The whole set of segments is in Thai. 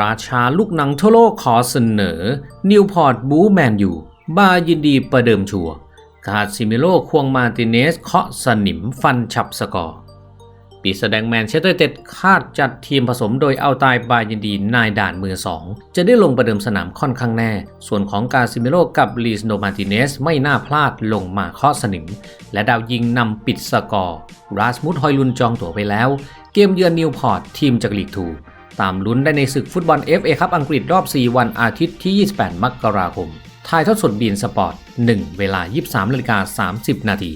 ราชาลูกหนังทั่วโลกขอเสนอ นิวพอร์ตบูแมนยูบายินดีประเดิมชัวร์คาซิมิโลควงมาติเนสเคาะสนิมฟันฉับสกอร์ปีแสดงแมนเชสเตอร์เต็ดคาดจัดทีมผสมโดยเอาตายบายินดีนายด่านมือ2จะได้ลงประเดิมสนามค่อนข้างแน่ ส่วนของกาซิมิโลกับลีสโนมาติเนสไม่น่าพลาดลงมาเคาะสนิม และดาวยิงนำปิดสกอร์ราสมุดฮอยลุนจองตั๋วไปแล้ว เกมเยือนนิวพอร์ตทีมจากลีกทู ตามลุ้นได้ในศึกฟุตบอล FA คัพอังกฤษรอบ 4 วันอาทิตย์ที่ 28 มกราคม ถ่ายทอดสดบีนสปอร์ต 1 เวลา 23นาฬิกา30 นาที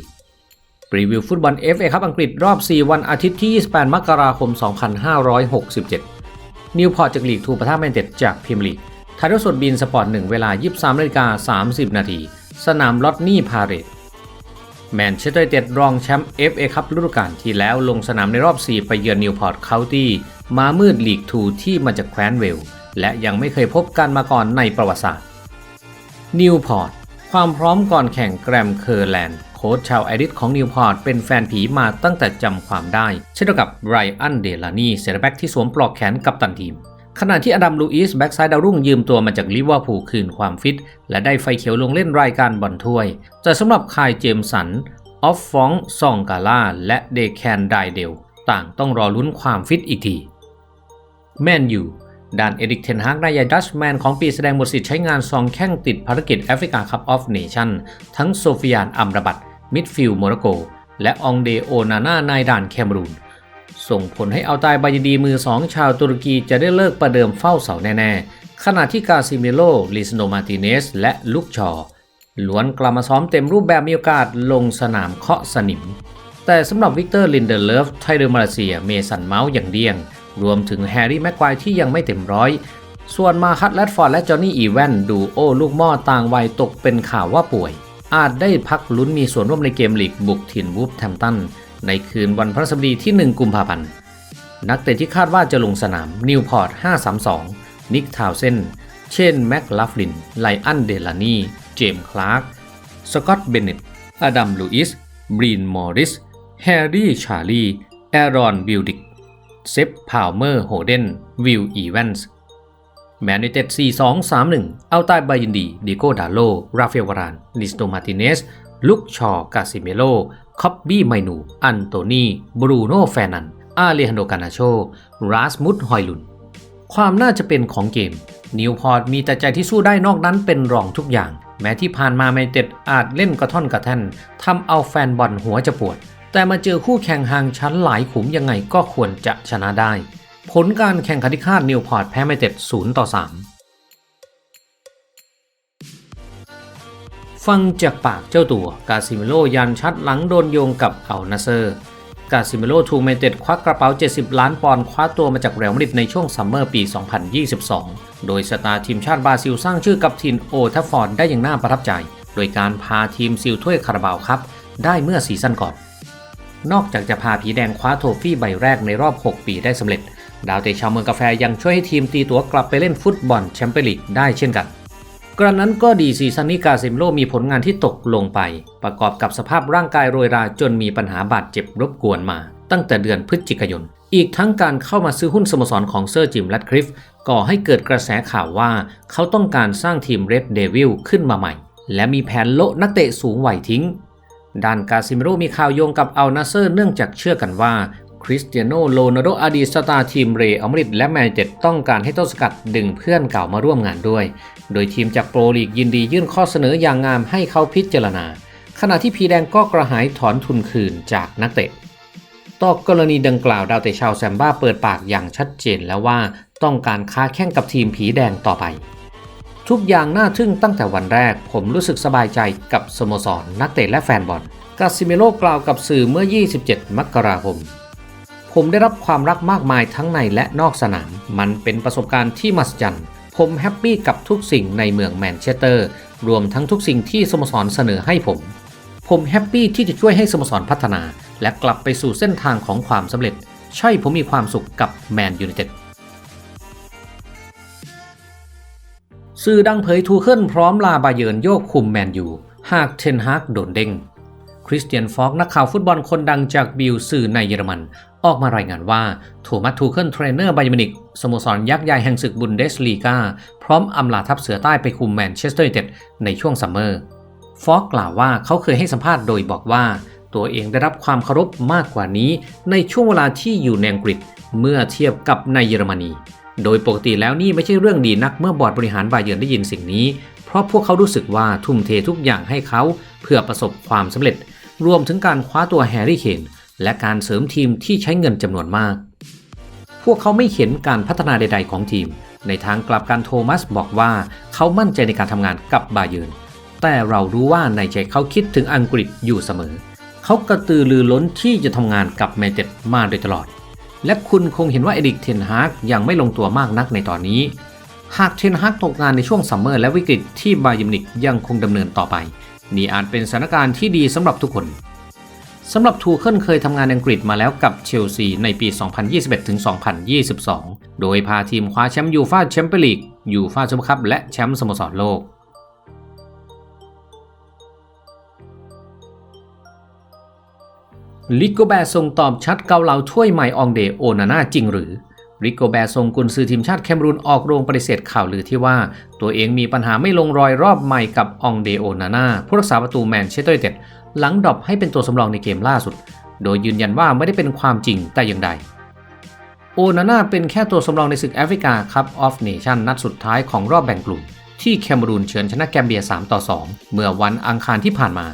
รีวิวฟุตบอล FA คัพอังกฤษรอบ 4 วันอาทิตย์ที่ 28 มกราคม 2567 นิวพอร์ตจากลีกทูปะทะแมนเต็ดจากพรีเมียร์ลีกถ่ายทอดสดบีนสปอร์ต 1 เวลา 23นาฬิกา30 นาที สนามลอตนี่พาเรตแมนเชสเตอร์เต็ดรองแชมป์ FA คัพฤดูกาลที่แล้วลงสนามในรอบ 4 ไปเยือนนิวพอร์ตเคาน์ตี้ มามืดหลีกทูที่มาจากแคว้นเวล และยังไม่เคยพบกันมาก่อนในประวัติศาสตร์ นิวพอร์ต ความพร้อมก่อนแข่งแกรมเคอร์แลนด์ โค้ชชาวไอริสของนิวพอร์ตเป็นแฟนผีมาตั้งแต่จำความได้ เช่นเดียวกับไรอันเดลานีเซนเตอร์แบ็กที่สวมปลอกแขนกับตันทีม ขณะที่อดัมลูอิสแบ็กซ้ายดาวรุ่งยืมตัวมาจากลิเวอร์พูลคืนความฟิต และได้ไฟเขียวลงเล่นรายการบอลถ้วย แต่สำหรับคายเจมสันออฟฟองซองกาล่าและเดแคนไดเดลต่างต้องรอลุ้นความฟิตอีกที แมนยูด้านเอริกเทนฮากนายดัชแมนของปีแสดงบทสิทธิ์ใช้งานซองแข้งติดภารกิจแอฟริกาคัพออฟเนชั่นทั้งโซฟิยานอัมรบัตมิดฟิลด์โมร็อกโก และองเดโอนาน่านายด่านแคมรูน ส่งผลให้เอาตายบายดีมือสองชาวตุรกีจะได้เลิกประเดิมเฝ้าเสาแน่ๆ ขณะที่กาซิเมโลลิสโนมาติเนส และลุกชอล้วนกลับมาซ้อมเต็มรูปแบบมีโอกาสลงสนามเคาะสนิม แต่สำหรับวิกเตอร์ลินเดอร์เลฟไทเดอร์มาเลเซียเมสันเมาส์อย่างเดียง รวมถึงแฮร์รี่แม็กควายที่ยังไม่เต็มร้อย ส่วนมาคัตแรดฟอร์ดและจอห์นนี่อีแวนดูโอลูกหม้อต่างวัยตกเป็นข่าวว่าป่วย อาจได้พักลุ้นมีส่วนร่วมในเกมลีกบุกถิ่นวูฟแทมตันในคืนวันพฤหัสบดีที่ 1 กุมภาพันธ์ นักเตะที่คาดว่าจะลงสนามนิวพอร์ต 532 นิกทาวเซนเช่นแม็กลาฟลิน ไลอันเดลานี เจมส์คลาร์ก สกอตเบนเน็ตอดัมลูอิสบรีนมอริส แฮร์รี่ ชาร์ลีแอรอน บิลดิก เซฟพาวเมอร์โฮเดนวิลอีแวนส์แมนยูเต็ด4-2-3-1 เอาใต้บายินดีดิโกดาโล ราเฟลวารานลิสโตมาติเนส ลุกชอกาซิเมโล คอบบี้ไมนู อันโตนีบรูโน่แฟนัน อาเลฮันโดกานาโช ราสมุดฮอยลุน ความน่าจะเป็นของเกม นิวพอร์ตมีแต่ใจที่สู้ได้นอกนั้นเป็นรองทุกอย่าง แม้ที่ผ่านมาแมนเต็ดอาจเล่นกระท่อนกระแท่นทำเอาแฟนบอลหัวจะปวด แต่มาเจอคู่แข่งห่างชั้นหลายขุมยังไงก็ควรจะชนะได้ ผลการแข่งขันที่คาดนิวพอร์ตแพ้แมนยูเต็ด0ต่อ 3 ฟังจากปากเจ้าตัวกาซิเมโลยันชัดหลังโดนโยงกับเอัลนาเซอร์กาซิเมโลถูกแมเต็ดควักกระเป๋า 70 ล้านปอนด์คว้าตัวมาจากเรอัลมาดริดในช่วงซัมเมอร์ปี 2022 โดยสตาร์ทีมชาติบราซิลสร้างชื่อกับทีมโอทัฟฟอร์ดได้อย่างน่าประทับใจ โดยการพาทีมซิลถ้วยคาราบาวครับ ได้เมื่อซีซั่นก่อน นอกจากจะพาผีแดงคว้าโทฟี่ใบแรกในรอบ 6 ปีได้สำเร็จ ดาวเตะชาวเมืองกาแฟยังช่วยให้ทีมตีตัวกลับไปเล่นฟุตบอลแชมเปี้ยนลีกได้เช่นกัน กระนั้นก็ดีซีซันนี้กาซิมโลมีผลงานที่ตกลงไป ประกอบกับสภาพร่างกายโรยราจนมีปัญหาบาดเจ็บรบกวนมา ตั้งแต่เดือนพฤศจิกายน อีกทั้งการเข้ามาซื้อหุ้นสโมสรของเซอร์จิมแรดคลิฟก่อให้เกิดกระแสข่าวว่า เขาต้องการสร้างทีมเรดเดวิลขึ้นมาใหม่ และมีแผนโละนักเตะสูงวัยทิ้ง ด้านกาซิมโรมีข่าวโยงกับอัลนาเซอร์เนื่องจากเชื่อกันว่าคริสเตียโนโรนัลโดอดีสตาทีมเรอัลมาดริดและแมนยูไนเต็ดต้องการให้ต้นสกัดดึงเพื่อนเก่ามาร่วมงานด้วย โดยทีมจากโปรลีกยินดียื่นข้อเสนออย่างงามให้เขาพิจารณา ขณะที่พีแดงก็กระหายถอนทุนคืนจากนักเตะ ต่อกรณีดังกล่าวดาวเตะชาวแซมบ้าเปิดปากอย่างชัดเจนแล้วว่าต้องการค้าแข่งกับทีมผีแดงต่อไป ทุกอย่างน่าทึ่งตั้งแต่วันแรก ผมรู้สึกสบายใจกับสโมสรนักเตะและแฟนบอลกาซิเมโลกล่าวกับสื่อเมื่อ 27 มกราคม ผมได้รับความรักมากมายทั้งในและนอกสนาม มันเป็นประสบการณ์ที่มหัศจรรย์ ผมแฮปปี้กับทุกสิ่งในเมืองแมนเชสเตอร์ รวมทั้งทุกสิ่งที่สโมสรเสนอให้ผม ผมแฮปปี้ที่จะช่วยให้สโมสรพัฒนา และกลับไปสู่เส้นทางของความสำเร็จ ใช่ผมมีความสุขกับแมนยูไนเต็ด สื่อดังเผยทูเคิลพร้อมลาบาเยินโยกคุมแมนยู หากเทนฮากโดนเด้งคริสเตียนฟอกนักข่าวฟุตบอลคนดังจากบิลสื่อในเยอรมัน ออกมารายงานว่าโทมัสทูเคิลเทรนเนอร์ไบยมินิกสโมสรยักษ์ใหญ่แห่งศึกบุนเดสลีกาพร้อมอำลาทัพเสือใต้ไปคุมแมนเชสเตอร์ยูไนเต็ดในช่วงซัมเมอร์ฟอกกล่าวว่าเขาเคยให้สัมภาษณ์โดยบอกว่า ตัวเองได้รับความเคารพมากกว่านี้ในช่วงเวลาที่อยู่ในอังกฤษเมื่อเทียบกับในเยอรมนี โดยปกติแล้วนี่ไม่ใช่เรื่องดีนักเมื่อบอร์ดบริหารบาเยิร์นได้ยินสิ่งนี้ เพราะพวกเขารู้สึกว่าทุ่มเททุกอย่างให้เขาเพื่อประสบความสำเร็จ รวมถึงการคว้าตัวแฮร์รี่เคนและการเสริมทีมที่ใช้เงินจำนวนมาก พวกเขาไม่เห็นการพัฒนาใด ๆ ของทีม ในทางกลับกันโทมัสบอกว่าเขามั่นใจในการทำงานกับบาเยิร์นแต่เรารู้ว่าในใจเขาคิดถึงอังกฤษอยู่เสมอ เขากระตือรือร้นที่จะทำงานกับแมนเชสเตอร์มาโดยตลอด และคุณคงเห็นว่าเอริกเทนฮากยังไม่ลงตัวมากนักในตอนนี้ หากเทนฮากตกงานในช่วงซัมเมอร์และวิกฤตที่บาเยิมิวนิกยังคงดำเนินต่อไป นี่อาจเป็นสถานการณ์ที่ดีสำหรับทุกคนสำหรับทูเคิลเคยทำงานในอังกฤษมาแล้วกับเชลซีในปี 2021-2022 โดยพาทีมคว้าแชมป์ยูฟ่าแชมเปี้ยนลีกยูฟ่าซุปเปอร์คัพและแชมป์สโมสรโลก ลิโกแบร์ส่งตอบชัดเกาเหลาถ้วยใหม่อองเดโอนาน่าจริงหรือริโกแบร์ส่งกุนซือทีมชาติแคมรูนออกโรงปฏิเสธข่าวลือที่ว่า ตัวเองมีปัญหาไม่ลงรอยรอบใหม่กับอองเดโอนาน่าผู้รักษาประตูแมนเชสเตอร์ยูไนเต็ดหลังดรอปให้เป็นตัวสำรองในเกมล่าสุด โดยยืนยันว่าไม่ได้เป็นความจริงแต่อย่างใด โอนาน่าเป็นแค่ตัวสำรองในศึกแอฟริกาคัพออฟเนชั่นนัดสุดท้ายของรอบแบ่งกลุ่ม ที่แคมรูนเฉือนชนะแกมเบีย 3 ต่อ 2 เมื่อวันอังคารที่ผ่านมา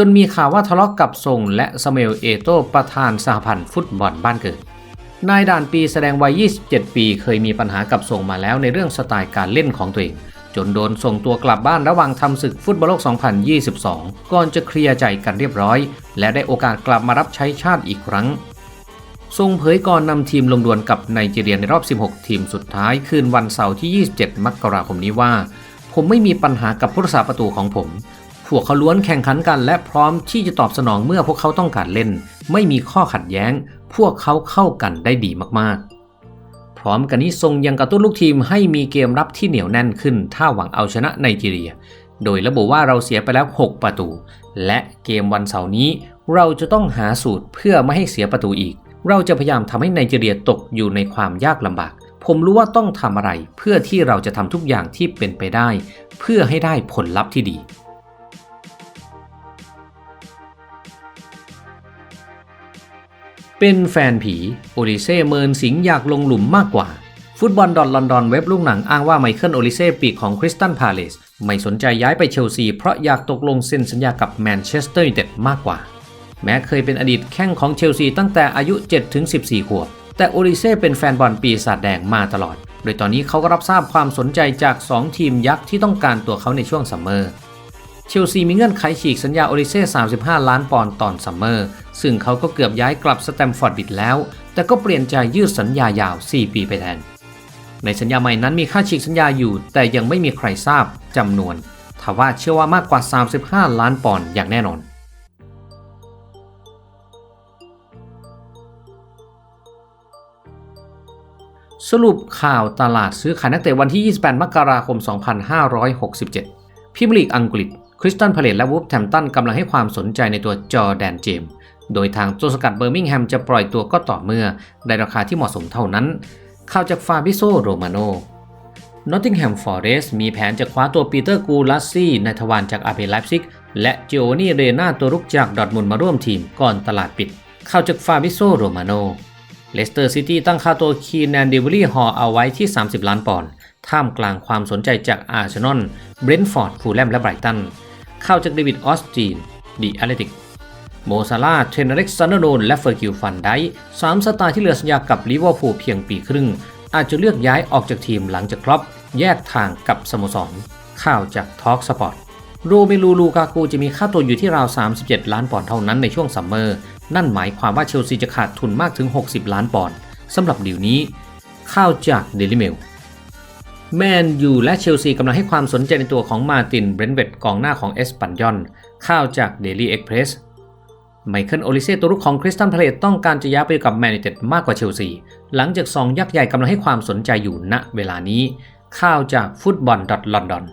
จนมีข่าวว่าทะเลาะกกับทรงและสเมลเอโตประธานสหพันธ์ฟุตบอลบ้านเกิด นายด่านปีแสดงวัย 27 ปีเคยมีปัญหากับทรงมาแล้วในเรื่องสไตล์การเล่นของตัวเอง จนโดนส่งตัวกลับบ้านระหว่างทำศึกฟุตบอลโลก 2022 ก่อนจะเคลียร์ใจกันเรียบร้อย และได้โอกาสกลับมารับใช้ชาติอีกครั้งทรงเผยก่อนนำทีมลงดวลกับไนจีเรียในรอบ 16 ทีมสุดท้ายคืนวันเสาร์ที่ 27 มกราคมนี้ว่า ผมไม่มีปัญหากับผู้รักษาประตูของผม พวกเขาล้วนแข่งขันกันและพร้อมที่จะตอบสนองเมื่อพวกเขาต้องการเล่น ไม่มีข้อขัดแย้ง พวกเขาเข้ากันได้ดีมากๆ พร้อมกันนี้ทรงยังกระตุ้นลูกทีมให้มีเกมรับที่เหนียวแน่นขึ้น ถ้าหวังเอาชนะไนจีเรีย โดยระบุว่าเราเสียไปแล้ว 6 ประตู และเกมวันเสาร์นี้ เราจะต้องหาสูตรเพื่อไม่ให้เสียประตูอีก เราจะพยายามทำให้ไนจีเรียตกอยู่ในความยากลำบาก ผมรู้ว่าต้องทำอะไร เพื่อที่เราจะทำทุกอย่างที่เป็นไปได้ เพื่อให้ได้ผลลัพธ์ที่ดี เป็นแฟนผี โอลิเซ่เมินสิงอยากลงหลุมมากกว่า ฟุตบอลดอนลอนดอนเว็บลูกหนังอ้างว่าไมเคิลโอลิเซ่ปีกของคริสตันพาเลสไม่สนใจย้ายไปเชลซี เพราะอยากตกลงเซ็นสัญญากับแมนเชสเตอร์ยูไนเต็ดมากกว่า แม้เคยเป็นอดีตแข้งของเชลซีตั้งแต่อายุ 7-14 ขวบ แต่โอลิเซ่เป็นแฟนบอลปีศาจแดงมาตลอด โดยตอนนี้เขาก็รับทราบความสนใจจาก 2 ทีมยักษ์ที่ต้องการตัวเขาในช่วงซัมเมอร์ เชลซีมีเงื่อนไขฉีกสัญญาโอลิเซ่35 ล้านปอนด์ตอนซัมเมอร์ ซึ่งเขาก็เกือบย้ายกลับสแตมฟอร์ดบิดแล้ว แต่ก็เปลี่ยนใจยืดสัญญายาว 4 ปีไปแทน ในสัญญาใหม่นั้นมีค่าฉีกสัญญาอยู่ แต่ยังไม่มีใครทราบจำนวนทว่าเชื่อว่ามากกว่า 35 ล้านปอนด์อย่างแน่นอนสรุปข่าวตลาดซื้อขายนักเตะวันที่ 28 มกราคม 2567 พิมลีกอังกฤษ คริสตันพาเลตและวูฟแฮมตันกำลังให้ความสนใจในตัวจอร์แดนเจมส์โดยทางตัวสกัดเบอร์มิงแฮมจะปล่อยตัวก็ต่อเมื่อได้ราคาที่เหมาะสมเท่านั้น ข่าวจากฟาบิโซโรมาโนนอตติงแฮมฟอร์เรสต์มีแผนจะคว้าตัวปีเตอร์กูลัสซี่ในทวารจากอาเบไลฟ์ซิก และจิโอนี่เรนาตัวรุกจากดอทมุนด์มาร่วมทีมก่อนตลาดปิดข่าวจากฟาบิโซโรมาโนเลสเตอร์ซิตี้ตั้งค่าตัวคีแนนดิวลี่ฮอลเอาไว้ที่ 30 ล้านปอนด์ท่ามกลางความสนใจจากอาร์เซนอลเบรนท์ฟอร์ดฟูลแลมและไบรตัน ข่าวจากเดวิดออสตีนดีแอตเลติกโมซาลาเทรนเล็กซานเดอร์โนนและเฟอร์กิลฟันไดสามสตาร์ที่เหลือสัญญากับลิเวอร์พูลเพียงปีครึ่ง อาจจะเลือกย้ายออกจากทีมหลังจากครอปแยกทางกับสโมสร ข่าวจากทอล์กสปอร์ตโรเมลูลูกากูจะมีค่าตัวอยู่ที่ราว 37 ล้านปอนด์เท่านั้นในช่วงซัมเมอร์ นั่นหมายความว่าเชลซีจะขาดทุนมากถึง 60 ล้านปอนด์สำหรับดีลนี้ ข่าวจากเดลิเมล แมนยูและเชลซีกำลังให้ความสนใจในตัวของมาติน เบรนเวตกองหน้าของเอสปันยอนข่าวจากเดลี่เอ็กเพรสไมเคิลโอลิเซ่ตัวรุกของคริสตันพาเลตต้องการจะย้ายไปกับแมนยูเต็ดมากกว่าเชลซี หลังจากสองยักษ์ใหญ่กำลังให้ความสนใจอยู่ณเวลานี้ ข่าวจากฟุตบอลดอทลอนดอน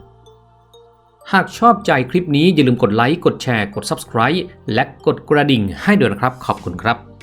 หากชอบใจคลิปนี้อย่าลืมกดไลค์ กดแชร์ กด Subscribe และกดกระดิ่งให้ด้วยนะครับ ขอบคุณครับ